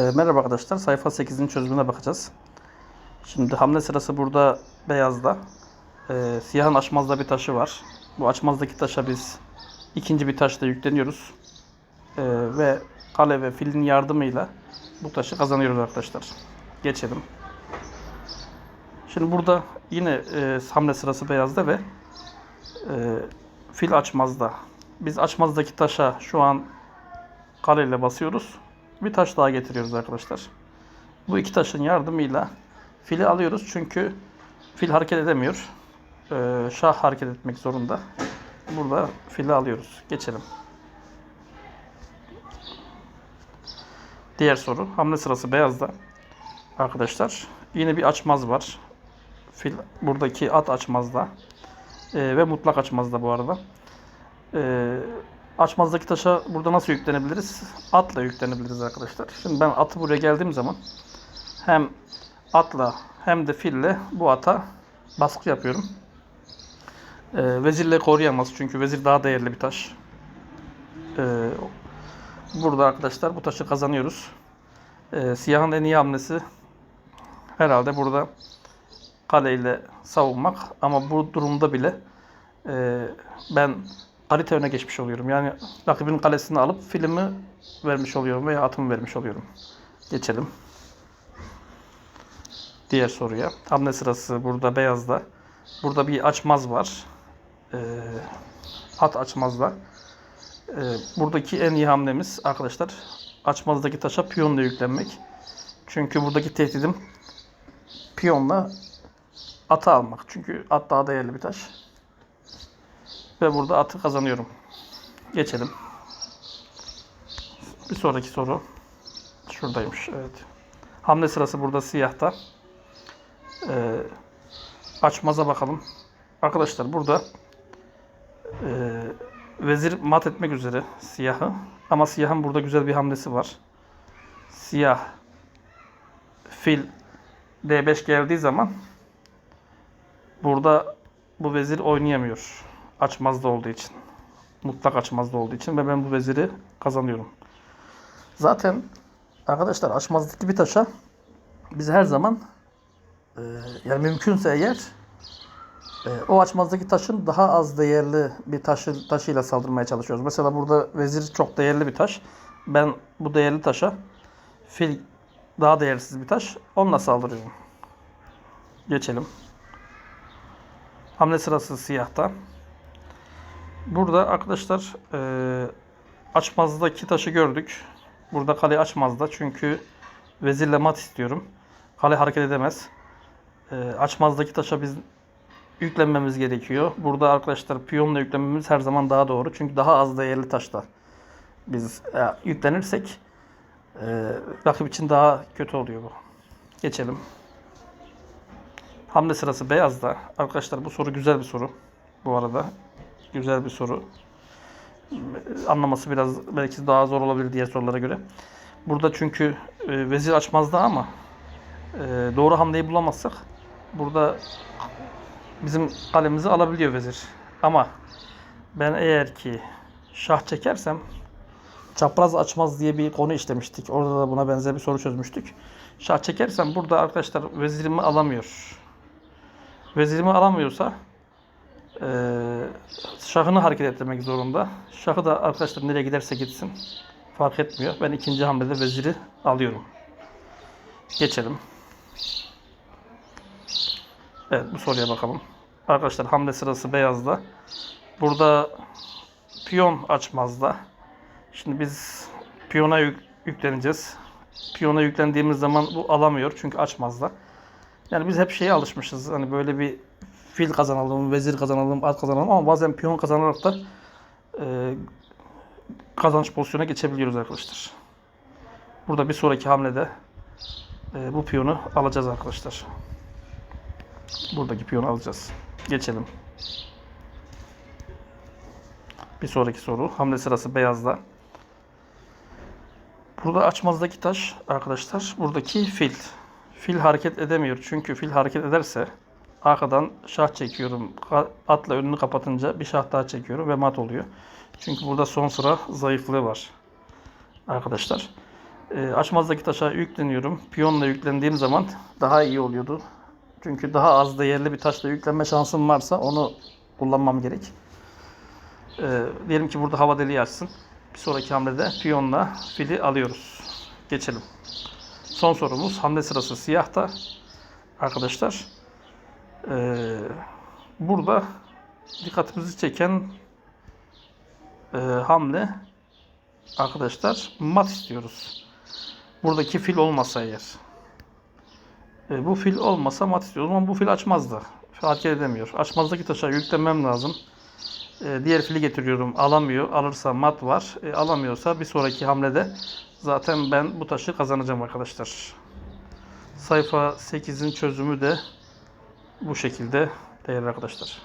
E, merhaba arkadaşlar. Sayfa 8'in çözümüne bakacağız. Şimdi hamle sırası burada beyazda. E, siyahın açmazda bir taşı var. Bu açmazdaki taşa biz ikinci bir taşla yükleniyoruz. E, ve kale ve filin yardımıyla bu taşı kazanıyoruz arkadaşlar. Geçelim. Şimdi burada yine e, hamle sırası beyazda ve e, fil açmazda. Biz açmazdaki taşa şu an kaleyle basıyoruz. Bir taş daha getiriyoruz arkadaşlar. Bu iki taşın yardımıyla fili alıyoruz çünkü fil hareket edemiyor. Ee, şah hareket etmek zorunda. Burada fili alıyoruz. Geçelim. Diğer soru. Hamle sırası beyazda. Arkadaşlar yine bir açmaz var. Fil buradaki at açmazda. Ee, ve mutlak açmazda bu arada. Ee, açmazdaki taşa burada nasıl yüklenebiliriz? Atla yüklenebiliriz arkadaşlar. Şimdi ben atı buraya geldiğim zaman hem atla hem de fille bu ata baskı yapıyorum. Ee, vezirle koruyamaz çünkü vezir daha değerli bir taş. Ee, burada arkadaşlar bu taşı kazanıyoruz. Ee, siyahın en iyi hamlesi herhalde burada kaleyle savunmak ama bu durumda bile e, ben harita geçmiş oluyorum. Yani rakibin kalesini alıp filmi vermiş oluyorum veya atımı vermiş oluyorum. Geçelim. Diğer soruya. Hamle sırası burada beyazda. Burada bir açmaz var. Ee, at açmazda. Ee, buradaki en iyi hamlemiz arkadaşlar açmazdaki taşa piyonla yüklenmek. Çünkü buradaki tehdidim piyonla atı almak. Çünkü at daha değerli bir taş. Ve burada atı kazanıyorum. Geçelim. Bir sonraki soru. Şuradaymış. Evet. Hamle sırası burada siyahta. Ee, açmaza bakalım. Arkadaşlar burada e, vezir mat etmek üzere siyahı. Ama siyahın burada güzel bir hamlesi var. Siyah fil D5 geldiği zaman burada bu vezir oynayamıyor. Açmazda olduğu için. Mutlak açmazda olduğu için ve ben bu veziri kazanıyorum. Zaten arkadaşlar açmazdaki bir taşa biz her zaman e, yani mümkünse eğer e, o açmazdaki taşın daha az değerli bir taşı taşıyla saldırmaya çalışıyoruz. Mesela burada vezir çok değerli bir taş. Ben bu değerli taşa fil daha değersiz bir taş. Onunla saldırıyorum. Geçelim. Hamle sırası siyahta. Burada arkadaşlar e, açmazdaki taşı gördük. Burada kale açmazda çünkü vezirle mat istiyorum. Kale hareket edemez. E, açmazdaki taşa biz yüklenmemiz gerekiyor. Burada arkadaşlar piyonla yüklenmemiz her zaman daha doğru. Çünkü daha az değerli taşta biz e, yüklenirsek e, rakip için daha kötü oluyor bu. Geçelim. Hamle sırası beyazda. Arkadaşlar bu soru güzel bir soru. Bu arada güzel bir soru. Anlaması biraz belki daha zor olabilir diğer sorulara göre. Burada çünkü e, vezir açmazda ama e, doğru hamleyi bulamazsak burada bizim kalemizi alabiliyor vezir. Ama ben eğer ki şah çekersem çapraz açmaz diye bir konu işlemiştik. Orada da buna benzer bir soru çözmüştük. Şah çekersem burada arkadaşlar vezirimi alamıyor. Vezirimi alamıyorsa şahını hareket ettirmek zorunda. Şahı da arkadaşlar nereye giderse gitsin fark etmiyor. Ben ikinci hamlede veziri alıyorum. Geçelim. Evet bu soruya bakalım. Arkadaşlar hamle sırası beyazda. Burada piyon açmazda. Şimdi biz piyona yük- yükleneceğiz. Piyona yüklendiğimiz zaman bu alamıyor çünkü açmazda. Yani biz hep şeye alışmışız. Hani böyle bir fil kazanalım, vezir kazanalım, at kazanalım ama bazen piyon kazanarak da e, kazanç pozisyona geçebiliyoruz arkadaşlar. Burada bir sonraki hamlede e, bu piyonu alacağız arkadaşlar. Buradaki piyonu alacağız. Geçelim. Bir sonraki soru. Hamle sırası beyazda. Burada açmazdaki taş arkadaşlar buradaki fil. Fil hareket edemiyor. Çünkü fil hareket ederse arkadan şah çekiyorum. Atla önünü kapatınca bir şah daha çekiyorum ve mat oluyor. Çünkü burada son sıra zayıflığı var. Arkadaşlar. E, açmazdaki taşa yükleniyorum. Piyonla yüklendiğim zaman daha iyi oluyordu. Çünkü daha az değerli bir taşla yüklenme şansım varsa onu kullanmam gerek. E, diyelim ki burada hava deliği açsın. Bir sonraki hamlede piyonla fili alıyoruz. Geçelim. Son sorumuz hamle sırası siyahta. Arkadaşlar e, burada dikkatimizi çeken e, hamle arkadaşlar mat istiyoruz. Buradaki fil olmasa eğer. E, bu fil olmasa mat istiyoruz ama bu fil açmazdı. Hareket edemiyor. Açmazdaki taşa yüklemem lazım. E, diğer fili getiriyorum. Alamıyor. Alırsa mat var. E, alamıyorsa bir sonraki hamlede zaten ben bu taşı kazanacağım arkadaşlar. Sayfa 8'in çözümü de bu şekilde değerli arkadaşlar.